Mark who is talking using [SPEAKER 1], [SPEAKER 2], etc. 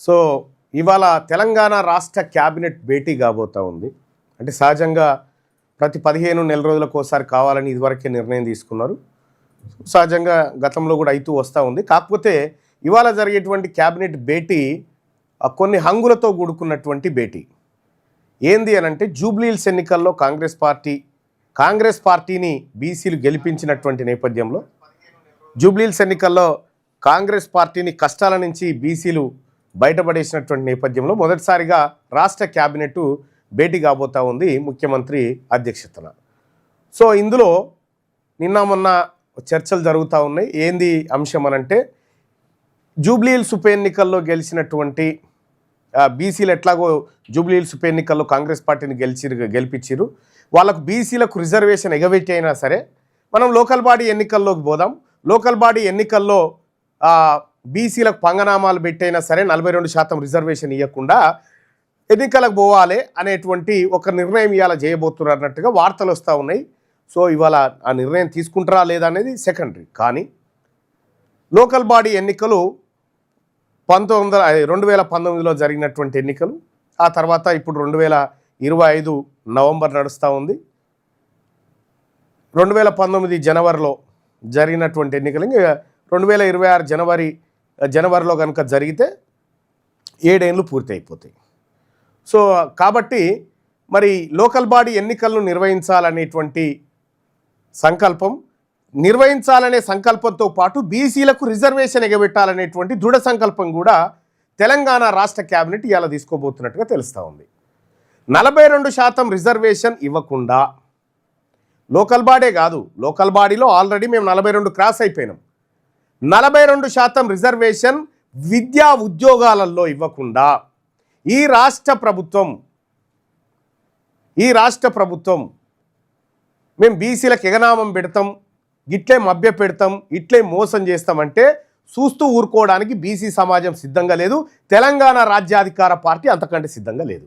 [SPEAKER 1] So ఇవాళ తెలంగాణ రాష్ట్ర cabinet భేటీ కాబోతూ ఉంది. అంటే సహజంగా ప్రతి పదిహేను నెల రోజులకు ఒకసారి కావాలని ఇదివరకే నిర్ణయం తీసుకున్నారు. సహజంగా గతంలో కూడా అయితూ వస్తూ ఉంది. కాకపోతే ఇవాళ జరిగేటువంటి క్యాబినెట్ భేటీ కొన్ని హంగులతో కూడుకున్నటువంటి భేటీ. ఏంది అని అంటే జూబ్లీహిల్స్ ఎన్నికల్లో కాంగ్రెస్ పార్టీ కాంగ్రెస్ పార్టీని బీసీలు గెలిపించినటువంటి నేపథ్యంలో జూబ్లీహిల్స్ ఎన్నికల్లో కాంగ్రెస్ పార్టీని కష్టాల నుంచి బీసీలు బయటపడేసినటువంటి నేపథ్యంలో మొదటిసారిగా రాష్ట్ర క్యాబినెట్ భేటీ కాబోతా ఉంది ముఖ్యమంత్రి అధ్యక్షతన. సో ఇందులో నిన్న మొన్న చర్చలు జరుగుతూ ఉన్నాయి. ఏంది అంశం అనంటే జూబ్లీహిల్స్ ఉప ఎన్నికల్లో గెలిచినటువంటి బీసీలు ఎట్లాగో జూబ్లీహిల్స్ ఉప ఎన్నికల్లో కాంగ్రెస్ పార్టీని గెలిచి గెలిపించారు. వాళ్ళకు బీసీలకు రిజర్వేషన్ ఎగబెట్టి అయినా సరే మనం లోకల్ బాడీ ఎన్నికల్లోకి పోదాం. లోకల్ బాడీ ఎన్నికల్లో బీసీలకు పంగనామాలు పెట్టైనా సరే నలభై రెండు శాతం రిజర్వేషన్ ఇవ్వకుండా ఎన్నికలకు పోవాలి అనేటువంటి ఒక నిర్ణయం ఇవాళ చేయబోతున్నారు అన్నట్టుగా వార్తలు వస్తూ ఉన్నాయి. సో ఇవాళ ఆ నిర్ణయం తీసుకుంటారా లేదా అనేది సెకండరీ. కానీ లోకల్ బాడీ ఎన్నికలు పంతొమ్మిది వందల రెండు వేల పంతొమ్మిదిలో జరిగినటువంటి ఎన్నికలు ఆ తర్వాత ఇప్పుడు రెండు వేల ఇరవై ఐదు నవంబర్ నడుస్తూ ఉంది. రెండు వేల పంతొమ్మిది జనవరిలో జరిగినటువంటి ఎన్నికలు ఇంకా రెండు వేల ఇరవై ఆరు జనవరి జనవరిలో కనుక జరిగితే ఏడేళ్ళు పూర్తి అయిపోతాయి సో కాబట్టి మరి లోకల్ బాడీ ఎన్నికలను నిర్వహించాలనేటువంటి సంకల్పం నిర్వహించాలనే సంకల్పంతో పాటు బీసీలకు రిజర్వేషన్ ఎగబెట్టాలనేటువంటి దృఢ సంకల్పం కూడా తెలంగాణ రాష్ట్ర క్యాబినెట్ ఇలా తీసుకోబోతున్నట్టుగా తెలుస్తూ ఉంది. నలభై రెండు శాతం రిజర్వేషన్ ఇవ్వకుండా లోకల్ బాడే కాదు లోకల్ బాడీలో ఆల్రెడీ మేము నలభై రెండు క్రాస్ అయిపోయినాం. నలభై రెండు శాతం రిజర్వేషన్ విద్యా ఉద్యోగాలలో ఇవ్వకుండా ఈ రాష్ట్ర ప్రభుత్వం ఈ రాష్ట్ర ప్రభుత్వం మేము బీసీలకు ఎగనామం పెడతాం ఇట్లే మభ్య పెడతాం ఇట్లే మోసం చేస్తామంటే చూస్తూ ఊరుకోవడానికి బీసీ సమాజం సిద్ధంగా లేదు తెలంగాణ రాజ్యాధికార పార్టీ అంతకంటే సిద్ధంగా లేదు.